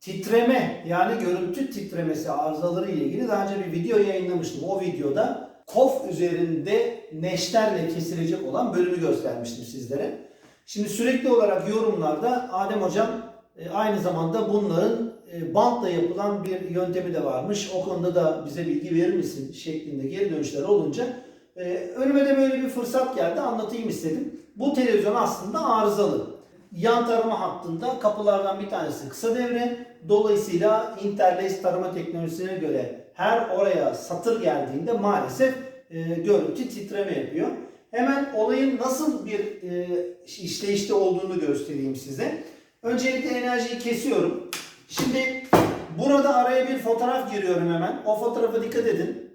titreme yani görüntü titremesi arızaları ile ilgili daha önce bir video yayınlamıştım. O videoda kof üzerinde neşterle kesilecek olan bölümü göstermiştim sizlere. Şimdi sürekli olarak yorumlarda Adem Hocam e, aynı zamanda bunların e, bantla yapılan bir yöntemi de varmış. O konuda da bize bilgi verir misin şeklinde geri dönüşler olunca e, önüme de böyle bir fırsat geldi anlatayım istedim. Bu televizyon aslında arızalı. Yan tarama hattında kapılardan bir tanesi kısa devre. Dolayısıyla interlace tarama teknolojisine göre her oraya satır geldiğinde maalesef e, görüntü titreme yapıyor. Hemen olayın nasıl bir e, işleyişte olduğunu göstereyim size. Öncelikle enerjiyi kesiyorum. Şimdi burada araya bir fotoğraf giriyorum hemen. O fotoğrafa dikkat edin.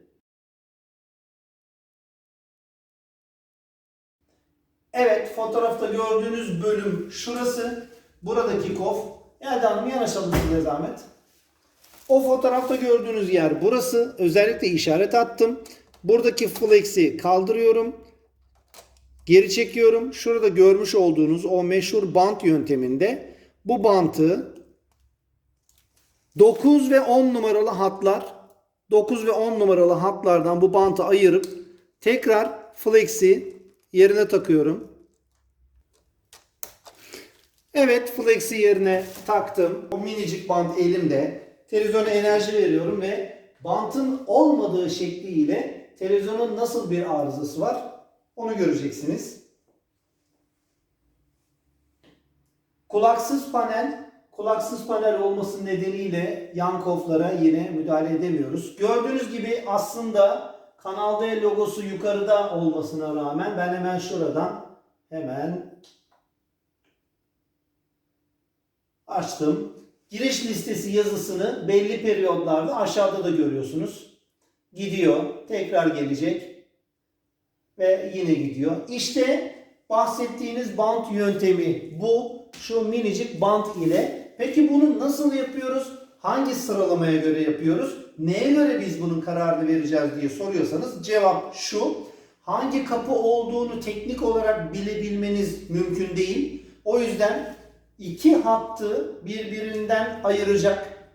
Evet, fotoğrafta gördüğünüz bölüm şurası. Buradaki kof. Yelda Hanım yanaşalım size zahmet. O fotoğrafta gördüğünüz yer burası. Özellikle işaret attım. Buradaki flex'i kaldırıyorum. Geri çekiyorum. Şurada görmüş olduğunuz o meşhur bant yönteminde bu bantı 9 ve 10 numaralı hatlar 9 ve 10 numaralı hatlardan bu bantı ayırıp tekrar flex'i yerine takıyorum. Evet flex'i yerine taktım. O minicik bant elimde. Televizyona enerji veriyorum ve bantın olmadığı şekliyle televizyonun nasıl bir arızası var onu göreceksiniz. Kulaksız panel, kulaksız panel olması nedeniyle yan koflara yine müdahale edemiyoruz. Gördüğünüz gibi aslında Kanal D logosu yukarıda olmasına rağmen ben hemen şuradan hemen açtım. Giriş listesi yazısını belli periyodlarda aşağıda da görüyorsunuz. Gidiyor, tekrar gelecek ve yine gidiyor. İşte bahsettiğiniz bant yöntemi bu. Şu minicik bant ile. Peki bunu nasıl yapıyoruz? Hangi sıralamaya göre yapıyoruz? Neye göre biz bunun kararını vereceğiz diye soruyorsanız cevap şu. Hangi kapı olduğunu teknik olarak bilebilmeniz mümkün değil. O yüzden iki hattı birbirinden ayıracak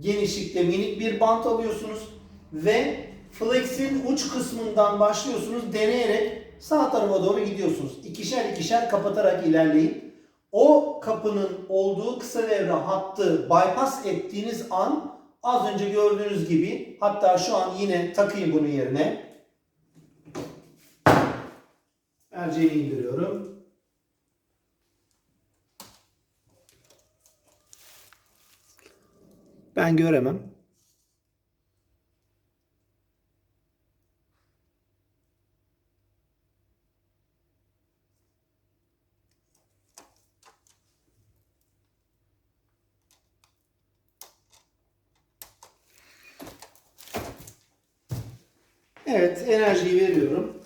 genişlikte minik bir bant alıyorsunuz ve flex'in uç kısmından başlıyorsunuz deneyerek sağ tarafa doğru gidiyorsunuz. İkişer ikişer kapatarak ilerleyin. O kapının olduğu kısa devre hattı bypass ettiğiniz an az önce gördüğünüz gibi hatta şu an yine takayım bunun yerine. Merceğini indiriyorum. Ben göremem. Evet, enerjiyi veriyorum.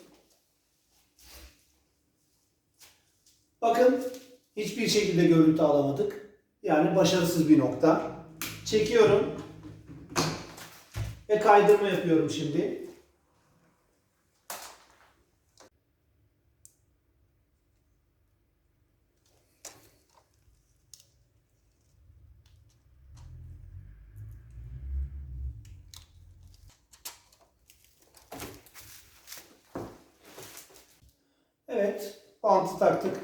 Bakın hiçbir şekilde görüntü alamadık. Yani başarısız bir nokta. Çekiyorum. Ve kaydırma yapıyorum şimdi. Evet, bantı taktık.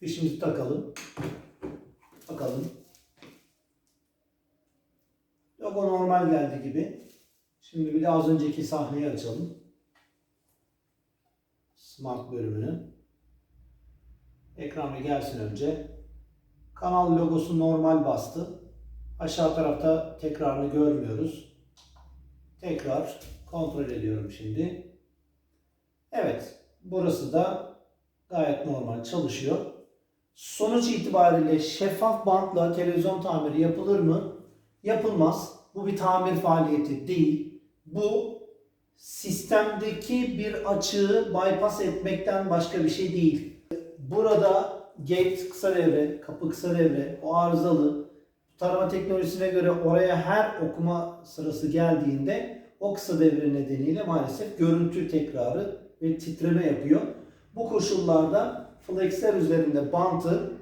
Fişimizi takalım. Normal geldi gibi. Şimdi bir de az önceki sahneyi açalım. Smart bölümünü. Ekran bir gelsin önce. Kanal logosu normal bastı. Aşağı tarafta tekrarını görmüyoruz. Tekrar kontrol ediyorum şimdi. Evet, burası da gayet normal çalışıyor. Sonuç itibariyle şeffaf bantla televizyon tamiri yapılır mı? Yapılmaz. Bu bir tamir faaliyeti değil. Bu sistemdeki bir açığı bypass etmekten başka bir şey değil. Burada gate kısa devre, kapı kısa devre, o arızalı. Tarama teknolojisine göre oraya her okuma sırası geldiğinde o kısa devre nedeniyle maalesef görüntü tekrarı ve titreme yapıyor. Bu koşullarda flexler üzerinde bantı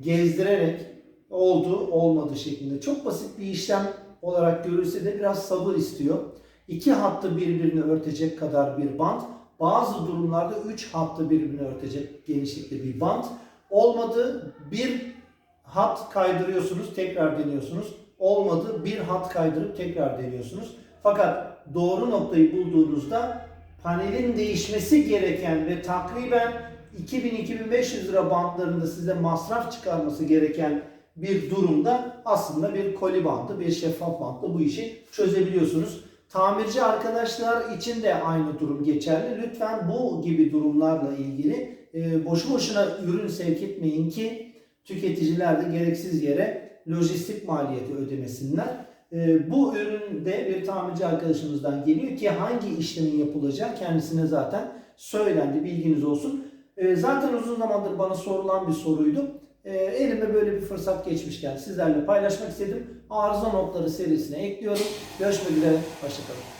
gezdirerek oldu, olmadı şeklinde. Çok basit bir işlem olarak görülse de biraz sabır istiyor. İki hattı birbirini örtecek kadar bir bant. Bazı durumlarda üç hattı birbirini örtecek genişlikte bir bant. Olmadı bir hat kaydırıyorsunuz, tekrar deniyorsunuz. Olmadı bir hat kaydırıp tekrar deniyorsunuz. Fakat doğru noktayı bulduğunuzda panelin değişmesi gereken ve takriben 2000-2500 lira bantlarında size masraf çıkarması gereken bir durumda aslında bir koli bandı, bir şeffaf bantla bu işi çözebiliyorsunuz. Tamirci arkadaşlar için de aynı durum geçerli. Lütfen bu gibi durumlarla ilgili e, boşu boşuna ürün sevk etmeyin ki tüketiciler de gereksiz yere lojistik maliyeti ödemesinler. E, bu ürün de bir tamirci arkadaşımızdan geliyor ki hangi işlemin yapılacağı kendisine zaten söylendi bilginiz olsun. E, zaten uzun zamandır bana sorulan bir soruydu. E, elime böyle bir fırsat geçmişken sizlerle paylaşmak istedim. Arıza notları serisine ekliyorum. Görüşmek üzere. Hoşçakalın.